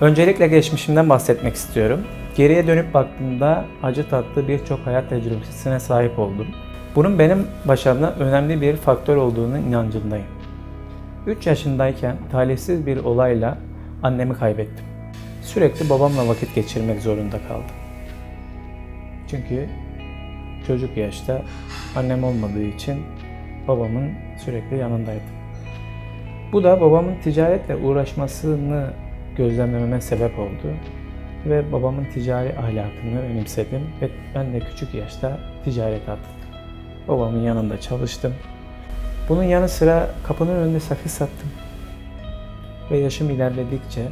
Öncelikle geçmişimden bahsetmek istiyorum. Geriye dönüp baktığımda acı tatlı birçok hayat tecrübesine sahip oldum. Bunun benim başarımda önemli bir faktör olduğunu inancındayım. 3 yaşındayken talihsiz bir olayla annemi kaybettim. Sürekli babamla vakit geçirmek zorunda kaldım. Çünkü çocuk yaşta annem olmadığı için babamın sürekli yanındaydım. Bu da babamın ticaretle uğraşmasını gözlemlememe sebep oldu. Ve babamın ticari ahlakını benimsedim ve ben de küçük yaşta ticarete atıldım. Babamın yanında çalıştım. Bunun yanı sıra kapının önünde sakız sattım. Ve yaşım ilerledikçe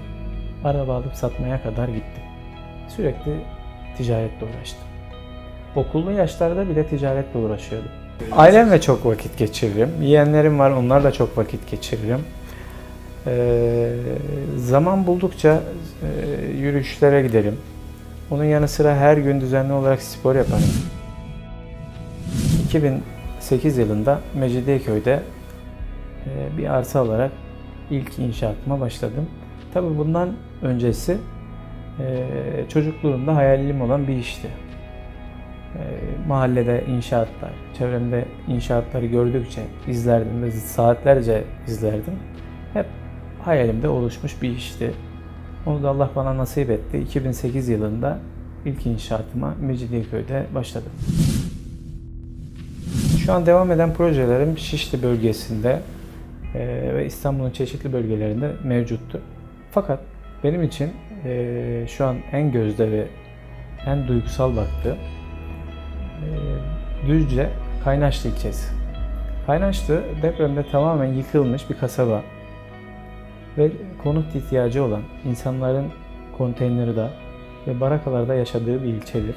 araba alıp satmaya kadar gittim. Sürekli ticaretle uğraştım. Okullu yaşlarda bile ticaretle uğraşıyordum. Ailemle çok vakit geçiririm. Yeğenlerim var, onlarla çok vakit geçiririm. Ee, zaman buldukça e, yürüyüşlere giderim. Onun yanı sıra her gün düzenli olarak spor yaparım. 2008 yılında Mecidiyeköy'de e, bir arsa alarak ilk inşaatıma başladım. Tabii bundan öncesi e, çocukluğumda hayalim olan bir işti. E, mahallede inşaatlar, çevremde inşaatları gördükçe izlerdim ve saatlerce izlerdim. Hep hayalimde oluşmuş bir işti. Onu da Allah bana nasip etti. 2008 yılında ilk inşaatıma Mecidiyeköy'de başladım. Şu an devam eden projelerim Şişli bölgesinde e, ve İstanbul'un çeşitli bölgelerinde mevcuttu. Fakat benim için e, şu an en gözde ve en duygusal baktığım e, Düzce Kaynaşlı ilçesi. Kaynaşlı depremde tamamen yıkılmış bir kasaba ve konut ihtiyacı olan insanların konteynerda ve barakalarda yaşadığı bir ilçedir.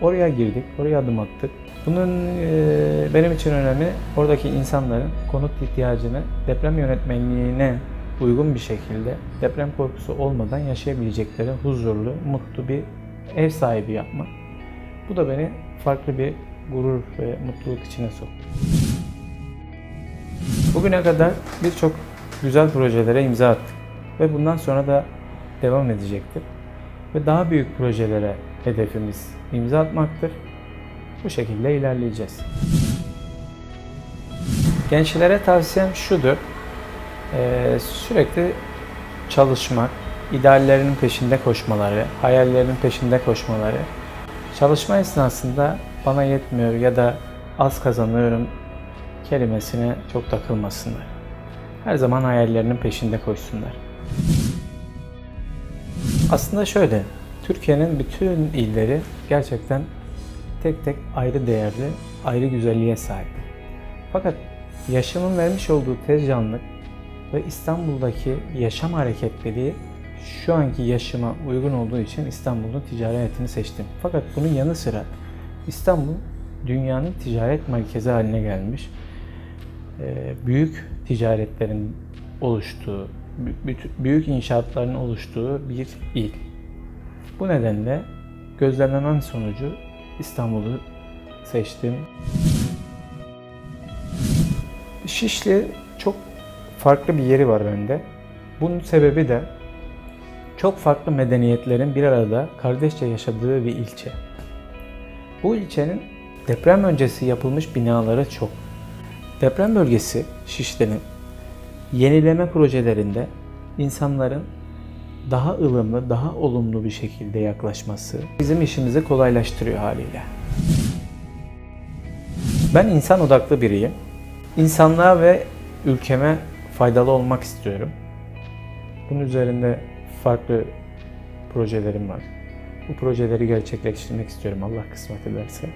Oraya girdik, oraya adım attık. Bunun e, benim için önemi oradaki insanların konut ihtiyacını deprem yönetmenliğine uygun bir şekilde deprem korkusu olmadan yaşayabilecekleri huzurlu, mutlu bir ev sahibi yapmak. Bu da beni farklı bir gurur ve mutluluk içine soktu. Bugüne kadar birçok güzel projelere imza attık ve bundan sonra da devam edecektir. Ve daha büyük projelere hedefimiz imza atmaktır. Bu şekilde ilerleyeceğiz. Gençlere tavsiyem şudur. Ee, sürekli çalışmak, ideallerinin peşinde koşmaları, hayallerinin peşinde koşmaları. Çalışma esnasında bana yetmiyor ya da az kazanıyorum kelimesine çok takılmasınlar. Her zaman hayallerinin peşinde koşsunlar. Aslında şöyle, Türkiye'nin bütün illeri gerçekten tek tek ayrı değerli, ayrı güzelliğe sahip. Fakat yaşamın vermiş olduğu tez canlılık ve İstanbul'daki yaşam hareketliliği şu anki yaşıma uygun olduğu için İstanbul'un ticaretini seçtim. Fakat bunun yanı sıra İstanbul dünyanın ticaret merkezi haline gelmiş. Ee, büyük ticaretlerin oluştuğu, büyük inşaatların oluştuğu bir il. Bu nedenle gözlemlemem sonucu İstanbul'u seçtim. Şişli çok farklı bir yeri var bende. Bunun sebebi de çok farklı medeniyetlerin bir arada kardeşçe yaşadığı bir ilçe. Bu ilçenin deprem öncesi yapılmış binaları çok. Deprem bölgesi Şişli'nin yenileme projelerinde insanların daha ılımlı, daha olumlu bir şekilde yaklaşması bizim işimizi kolaylaştırıyor haliyle. Ben insan odaklı biriyim. İnsanlığa ve ülkeme faydalı olmak istiyorum. Bunun üzerinde farklı projelerim var. Bu projeleri gerçekleştirmek istiyorum Allah kısmet ederse.